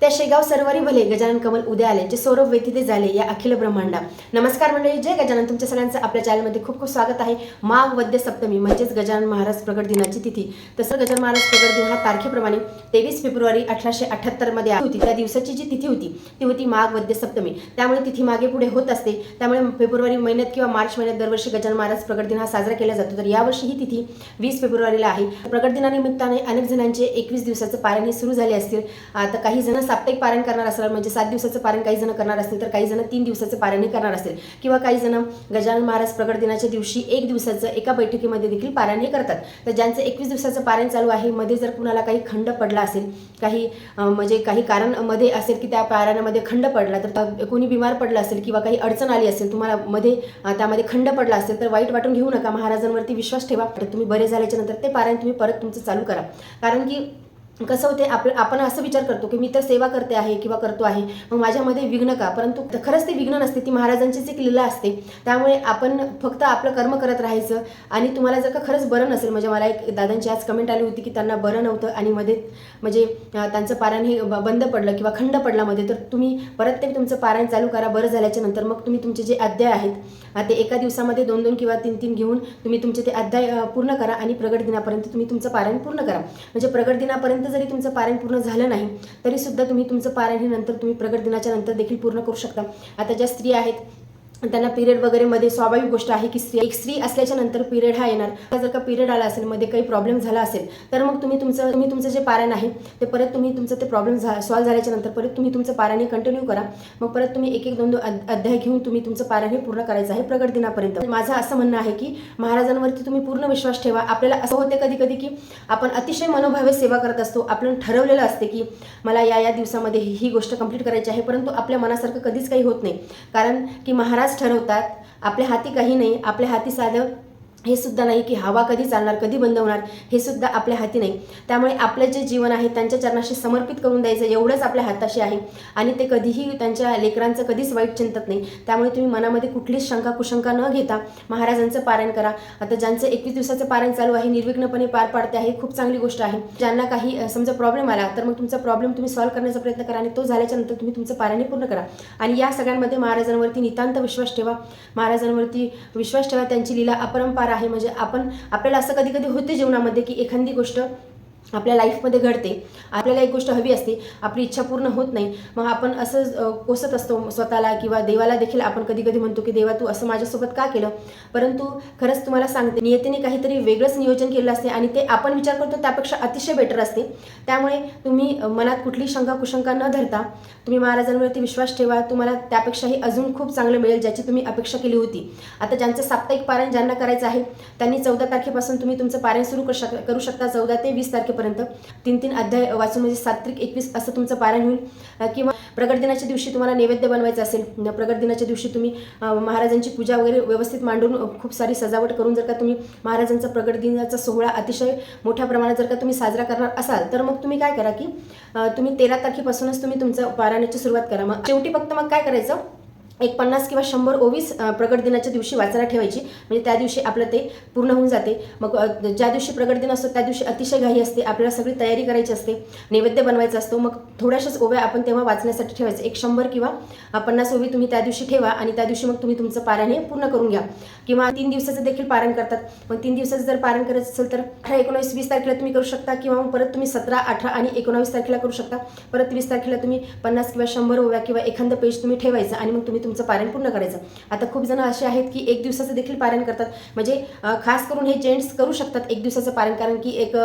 त्या शेगाव सर्वरी भले गजानन कमल उद्या आले जे सौरभ वेथिते झाले या अखिल ब्रह्मांडा. नमस्कार मंडळी जय गजानन. तुमच्या सगळ्यांचं आपल्या चॅनलमध्ये खूप खूप स्वागत आहे. माघ वद्य सप्तमी म्हणजेच गजानन महाराज प्रगट दिनाची तिथी. तसं गजानन महाराज प्रगट दिन हा तारखेप्रमाणे तेवीस फेब्रुवारी अठराशे अठ्याहत्तरमध्ये होती. त्या दिवसाची जी तिथी होती ती होती माघ वद्य सप्तमी. त्यामुळे तिथी मागे पुढे होत असते. त्यामुळे फेब्रुवारी महिन्यात किंवा मार्च महिन्यात दरवर्षी गजानन महाराज प्रगट दिन हा साजरा केला जातो. तर यावर्षी ही तिथी वीस फेब्रुवारीला आहे. प्रगट दिनानिमित्ताने अनेक जणांचे एकवीस दिवसाचं पारायण हे सुरू झाले असतील. आता काही जण साप्ताहिक पारायण करणार असणार म्हणजे सात दिवसाचं पारण काही जण करणार असतील तर काही जण तीन दिवसाचं पारायण करणार असतील. किंवा काही जण गजानन महाराज प्रगट दिनाच्या दिवशी एक दिवसाचं एका बैठकीमध्ये देखील पारायण हे करतात. तर ज्यांचं एकवीस दिवसाचं पारायण चालू आहे मध्ये जर कुणाला काही खंड पडला असेल काही म्हणजे काही कारण मध्ये असेल की त्या पारायणामध्ये खंड पडला तर कोणी बिमार पडला असेल किंवा काही अडचण आली असेल तुम्हाला मध्ये त्यामध्ये खंड पडला असेल तर वाईट वाटून घेऊ नका. महाराजांवरती विश्वास ठेवा. तर तुम्ही बरे झाल्याच्यानंतर ते पारायण तुम्ही परत तुमचं चालू करा. कारण की कसं होते आपलं आपण असं विचार करतो की मी तर सेवा करते आहे किंवा करतो आहे मग माझ्यामध्ये विघ्न का? परंतु खरंच ते विघ्न नसते ती महाराजांचीच एक लीला असते. त्यामुळे आपण फक्त आपलं कर्म करत राहायचं आणि तुम्हाला जर का खरंच बरं नसेल म्हणजे मला एक दादांची आज कमेंट आली होती की त्यांना बरं नव्हतं आणि मध्ये म्हणजे त्यांचं पारायण हे ब- बंद पडलं किंवा खंड पडला मध्ये तर तुम्ही परत ते तुमचं पारायण चालू करा बरं झाल्याच्यानंतर. मग तुम्ही तुमचे जे अध्याय आहेत ते एका दिवसामध्ये दोन दोन किंवा तीन तीन घेऊन तुम्ही तुमचे ते अध्याय पूर्ण करा आणि प्रगट दिनापर्यंत तुम्ही तुमचं पारायण पूर्ण करा. म्हणजे प्रगट दिनापर्यंत जरी तुमचं पारायण पूर्ण झालं नाही तरीसुद्धा तुम्ही तुमचं पारायण हे नंतर तुम्ही प्रगट दिनाच्या नंतर देखील पूर्ण करू शकता. आता ज्या स्त्री आहेत त्यांना पिरियड वगैरे मध्ये स्वाभाविक गोष्ट आहे की स्त्री एक स्त्री असल्याच्या नंतर पिरियड हा येणार. जर का पिरियड आला असेल मध्ये काही प्रॉब्लेम झाला असेल तर मग तुम्ही तुमचं तुम्ही तुमचं जे पारायण आहे ते परत तुम्ही तुमचं ते प्रॉब्लेम झा सॉल्व्ह झाल्याच्यानंतर परत तुम्ही तुमचं पारायण कंटिन्यू करा. मग परत तुम्ही एक एक दोन दोन अध- अध्याय घेऊन तुम्ही तुमचं पारायण हे पूर्ण करायचं आहे प्रगट दिनापर्यंत. माझं असं म्हणणं आहे की महाराजांवरती तुम्ही पूर्ण विश्वास ठेवा. आपल्याला असं होते कधी कधी की आपण अतिशय मनोभावे सेवा करत असतो. आपण ठरवलेलं असते की मला या या दिवसामध्ये ही ही गोष्ट कंप्लीट करायची आहे परंतु आपल्या मनासारखं कधीच काही होत नाही. कारण की महाराज ठरवतात. आपल्या हाती काही नाही आपल्या हाती साधं हे सुद्धा नाही की हवा कधी चालणार कधी बंद होणार हे सुद्धा आपल्या हाती नाही. त्यामुळे आपलं जे जीवन आहे त्यांच्या चरणाशी समर्पित करून द्यायचं एवढंच आपल्या हाताशी आहे. आणि ते कधीही त्यांच्या लेकरांचं कधीच वाईट चिंतत नाही. त्यामुळे तुम्ही मनामध्ये कुठलीच शंका कुशंका न घेता महाराजांचं पारायण करा. आता ज्यांचं एकवीस दिवसाचं पारायण चालू आहे निर्विघ्नपणे पार पाडते आहे खूप चांगली गोष्ट आहे. ज्यांना काही समजा प्रॉब्लेम आला तर मग तुमचा प्रॉब्लेम तुम्ही सॉल्व्ह करण्याचा प्रयत्न करा आणि तो झाल्याच्यानंतर तुम्ही तुमचं पारायण पूर्ण करा. आणि या सगळ्यांमध्ये महाराजांवरती नितांत विश्वास ठेवा. महाराजांवरती विश्वास ठेवा. त्यांची लिला अपरंपार आहे. म्हणजे आपण आपल्याला असं कधी कधी होते जीवनामध्ये की एखादी गोष्ट आपल्या लाईफमध्ये घडते. आपल्याला एक गोष्ट हवी असते. आपली इच्छा पूर्ण होत नाही. मग आपण असं कोसत असतो स्वतःला किंवा देवाला देखील आपण कधी कधी म्हणतो की देवा तू असं माझ्यासोबत का केलं? परंतु खरंच तुम्हाला सांगते नियतीने काहीतरी वेगळंच नियोजन केलं असते आणि ते आपण विचार करतो त्यापेक्षा अतिशय बेटर असते. त्यामुळे तुम्ही मनात कुठली शंका कुशंका न धरता तुम्ही महाराजांवरती विश्वास ठेवा. तुम्हाला त्यापेक्षाही अजून खूप चांगलं मिळेल ज्याची तुम्ही अपेक्षा केली होती. आता ज्यांचं साप्ताहिक पारायण ज्यांना करायचं आहे त्यांनी चौदा तारखेपासून तुम्ही तुमचं पारायण सुरू करू शक करू शकता. चौदा ते वीस तारखे तारखेपर्यंत तीन तीन अध्याय वाचून म्हणजे सात्विक एकवीस असं तुमचं पारायण होईल. किंवा प्रगट दिनाच्या दिवशी तुम्हाला नैवेद्य बनवायचं असेल प्रगट दिनाच्या दिवशी तुम्ही महाराजांची पूजा वगैरे व्यवस्थित मांडून खूप सारी सजावट करून जर का तुम्ही महाराजांचा प्रगट दिनाचा सोहळा अतिशय मोठ्या प्रमाणात जर का तुम्ही साजरा करणार असाल तर मग तुम्ही काय करा की तुम्ही तेरा तारखेपासूनच तुम्ही तुमचं पारायणाची सुरुवात करा. मग शेवटी फक्त मग काय करायचं? एक पन्नास किंवा शंभर ओवीस प्रगट दिनाच्या दिवशी वाचायला ठेवायची. म्हणजे त्या दिवशी आपलं ते पूर्ण होऊन जाते. मग ज्या दिवशी प्रगट दिन असतो त्या दिवशी अतिशय घाई असते. आपल्याला सगळी तयारी करायची असते. नैवेद्य बनवायचा असतो. मग थोड्याशाच ओव्या आपण तेव्हा वाचण्यासाठी ठेवायचं. एक शंभर किंवा पन्नास ओवी तुम्ही त्या दिवशी ठेवा आणि त्या दिवशी मग तुम्ही तुमचं पारायण हे पूर्ण करून घ्या. किंवा तीन दिवसाचं देखील पारण करतात. मग तीन दिवसाचं जर पारण करायचं असेल तर अठरा एकोणावीस वीस तारखेला तुम्ही करू शकता किंवा मग परत तुम्ही सतरा अठरा आणि एकोणावीस तारखेला करू शकता. परत वीस तारखेला तुम्ही पन्नास किंवा शंभर ओव्या किंवा एखादं पेज तुम्ही ठेवायचं आणि मग तुम्ही तुमचं पारायण पूर्ण करायचं. आता खूप जण असे आहेत की एक दिवसाचं देखील पारायण करतात. म्हणजे खास करून हे जेंट्स करू शकतात एक दिवसाचं पारायण कारण की एक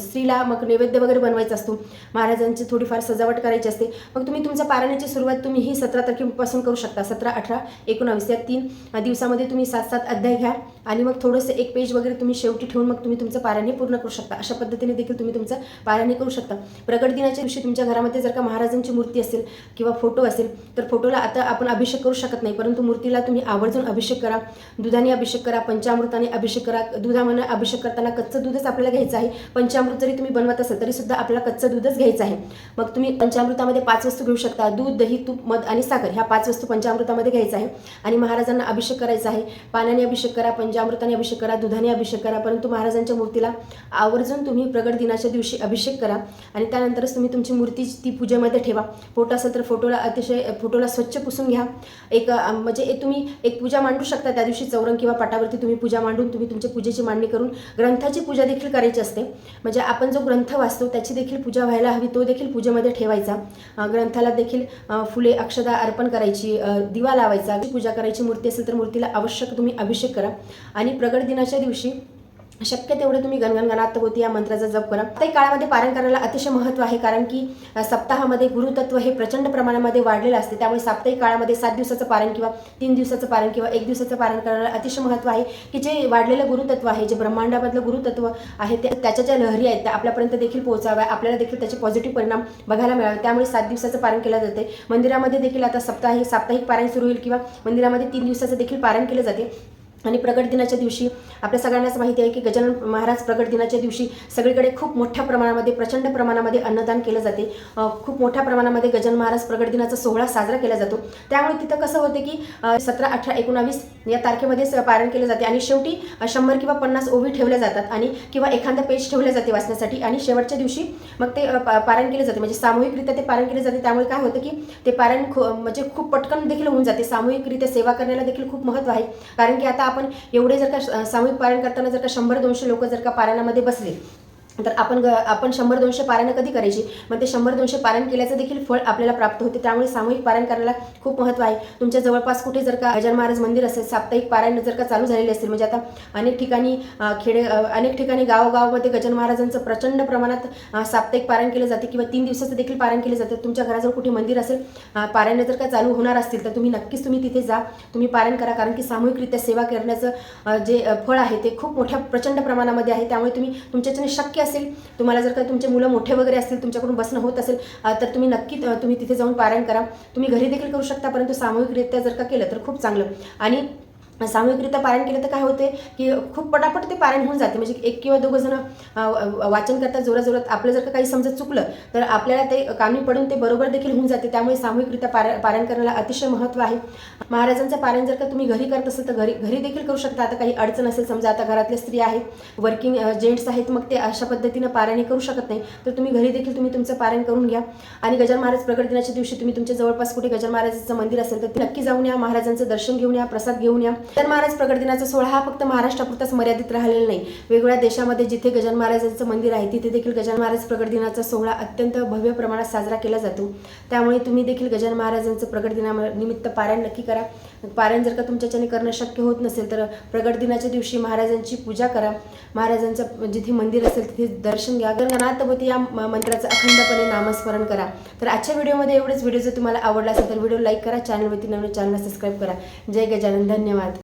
स्त्रीला मग नैवेद्य वगैरे बनवायचा असतो. महाराजांची थोडीफार सजावट करायची असते. मग तुम्ही तुमच्या पारायणाची सुरुवात तुम्ही ही सतरा तारखेपासून करू शकता. सतरा अठरा एकोणावीस या तीन दिवसामध्ये तुम्ही सात सात अध्याय घ्या. आणि मग थोडंसं एक पेज वगैरे तुम्ही शेवटी ठेवून मग तुम्ही तुमचं पारायण पूर्ण करू शकता. अशा पद्धतीने देखील तुम्ही तुमचं पारायण करू शकता. प्रगट दिनाच्या दिवशी तुमच्या घरामध्ये जर का महाराजांची मूर्ती असेल किंवा फोटो असेल तर फोटोला आता आपण अभिषेक करू शकत नाही. परंतु मूर्तीला तुम्ही आवर्जून अभिषेक करा दुधाने अभिषेक करा पंचामृताने अभिषेक करा. दुधामध्ये अभिषेक करताना कच्चं दूधच आपल्याला घ्यायचं आहे. पंचामृत जरी तुम्ही बनवत असाल तरी सुद्धा आपल्याला कच्चं दूधच घ्यायचं आहे. मग तुम्ही पंचामृतामध्ये पाच वस्तू घेऊ शकता. दूध दही तूप मध आणि साखर ह्या पाच वस्तू पंचामृतामध्ये घ्यायचं आहे. आणि महाराजांना अभिषेक करायचा आहे. पाण्याने अभिषेक करा पंचामृताने अभिषेक करा दुधाने अभिषेक करा. परंतु महाराजांच्या मूर्तीला आवर्जून तुम्ही प्रगट दिनाच्या दिवशी अभिषेक करा. आणि त्यानंतरच तुम्ही तुमची मूर्ती ती पूजेमध्ये ठेवा. फोटो असेल तर फोटोला अतिशय फोटोला स्वच्छ पुसून घ्या. एक म्हणजे तुम्ही एक पूजा मांडू शकता त्या दिवशी चौरंग किंवा पाटावरती तुम्ही पूजा मांडून तुम्ही तुमच्या पूजेची मांडणी करून ग्रंथाची पूजा देखील करायची असते. म्हणजे आपण जो ग्रंथ वाचतो त्याची देखील पूजा व्हायला हवी तो देखील पूजेमध्ये ठेवायचा. ग्रंथाला देखील फुले अक्षदा अर्पण करायची दिवा लावायचा पूजा करायची मूर्ती असेल तर मूर्तीला आवश्यक तुम्ही अभिषेक करा. आणि प्रगट दिनाच्या दिवशी शक्य तेवढे तुम्ही गणगणगणात होती या मंत्राचा जप करा. त्या काळामध्ये पारण करायला अतिशय महत्त्व आहे कारण की सप्ताहामध्ये गुरुतत्व हे प्रचंड प्रमाणामध्ये वाढलेलं असते. त्यामुळे साप्ताहिक काळामध्ये सात दिवसाचं पारण किंवा तीन दिवसाचं पारण किंवा एक दिवसाचं पारण करायला अतिशय महत्त्व आहे की जे वाढलेलं गुरुतत्व आहे जे ब्रह्मांडामधलं गुरुतत्व आहे ते त्याच्या ज्या लहरी आहेत त्या आपल्यापर्यंत देखील पोहोचाव्या आपल्याला देखील त्याचे पॉझिटिव्ह परिणाम बघायला मिळावे. त्यामुळे सात दिवसाचं पारण केलं जाते. मंदिरामध्ये देखील आता सप्ताहिक साप्ताहिक पारायण सुरू होईल किंवा मंदिरामध्ये तीन दिवसाचं देखील पारण केलं जाते. आणि प्रगट दिनाच्या दिवशी आपल्या सगळ्यांनाच माहिती आहे की गजानन महाराज प्रगट दिनाच्या दिवशी सगळीकडे खूप मोठ्या प्रमाणामध्ये प्रचंड प्रमाणामध्ये अन्नदान केलं जाते. खूप मोठ्या प्रमाणामध्ये गजानन महाराज प्रगट दिनाचा सोहळा साजरा केला जातो. त्यामुळे तिथं कसं होते की सतरा अठरा एकोणावीस या तारखेमध्ये स- केलं केले जाते आणि शेवटी शंभर किंवा पन्नास ओवी ठेवल्या जातात आणि किंवा एखादा पेज ठेवल्या जाते वाचण्यासाठी आणि शेवटच्या दिवशी मग ते पा- पारायण केले जाते. म्हणजे सामूहिकरित्या ते पारायण केले जाते. त्यामुळे काय होतं की ते पारायण खू म्हणजे खूप पटकन देखील होऊन जाते. सामूहिकरित्या सेवा करण्याला देखील खूप महत्त्व आहे. कारण की आता आपण एवढे जर का सामूहिक पारायण करताना जर का शंभर दोनशे लोक जर का पारायणामध्ये बसले तर आपण ग आपण शंभर दोनशे पारायणं कधी करायची? मग ते शंभर दोनशे पारायण केल्याचं देखील फळ आपल्याला प्राप्त होते. त्यामुळे सामूहिक पारायण करायला खूप महत्त्व आहे. तुमच्या जवळपास कुठे जर का गजान महाराज मंदिर असेल साप्ताहिक पारायण जर का चालू झालेले असेल म्हणजे आता अनेक ठिकाणी खेडे अनेक ठिकाणी गावोगावमध्ये गजान महाराजांचं प्रचंड प्रमाणात साप्ताहिक पारायण केलं जाते किंवा तीन दिवसाचं देखील पारायण केलं जातं. तुमच्या घराजवळ कुठे मंदिर असेल पारायण जर का चालू होणार असतील तर तुम्ही नक्कीच तुम्ही तिथे जा. तुम्ही पारायण करा कारण की सामूहिकरित्या सेवा करण्याचं जे फळ आहे ते खूप मोठ्या प्रचंड प्रमाणामध्ये आहे. त्यामुळे तुम्ही तुमच्याच्याने शक्य असेल तुम्हाला जर का तुमचे मुलं मोठे वगैरे असतील तुमच्याकडून बसणं होत असेल तर तुम्ही नक्की तुम्ही तिथे जाऊन पारायण करा. तुम्ही घरी देखील करू शकता परंतु सामूहिकरित्या जर का केलं तर खूप चांगलं. आणि सामूहिकरित्या पारायण केलं तर काय होते की खूप पटापट ते पारायण होऊन जाते. म्हणजे एक किंवा दोघं जण वाचन करतात जोरात जोरात आपलं जर का काही समजत चुकलं तर आपल्याला ते कामी पडून ते बरोबर देखील होऊन जाते. त्यामुळे सामूहिकरित्या पारा पारायण करण्याला अतिशय महत्त्व आहे. महाराजांचं पारायण जर का तुम्ही घरी करत असेल तर घरी घरी देखील करू शकता. आता काही अडचण असेल समजा आता घरातल्या स्त्री आहेत वर्किंग जेंट्स आहेत मग ते अशा पद्धतीनं पारायण हे करू शकत नाही. तर तुम्ही घरी देखील तुम्ही तुमचं पारायण करून घ्या. आणि गजान महाराज प्रगट दिनाच्या दिवशी तुम्ही तुमच्या जवळपास कुठे गजान महाराजांचं मंदिर असेल तर ते नक्की जाऊन या महाराजांचं दर्शन घेऊन या प्रसाद घेऊन या. गजान महाराज प्रगट दिनाचा सोहळा हा फक्त महाराष्ट्रापुरताच मर्यादित राहिलेला नाही. वेगवेगळ्या देशामध्ये जिथे गजान महाराजांचं मंदिर आहे तिथे देखील गजान महाराज प्रगट दिनाचा सोहळा अत्यंत भव्य प्रमाणात साजरा केला जातो. त्यामुळे तुम्ही देखील गजान महाराजांचं प्रगट दिनानिमित्त पारायण नक्की करा. पारायण जर का तुमच्याच्याने करणं शक्य होत नसेल तर प्रगट दिनाच्या दिवशी महाराजांची पूजा करा. महाराजांचं जिथे मंदिर असेल तिथे दर्शन घ्या. गणनाथपती या मंत्राचं अखंडपणे नामस्मरण करा. तर आजच्या व्हिडिओमध्ये एवढेच. व्हिडिओ जर तुम्हाला आवडला असेल तर व्हिडिओ लाईक करा. चॅनलवरती नवीन चॅनलला सबस्क्राईब करा. जय गजानन. धन्यवाद.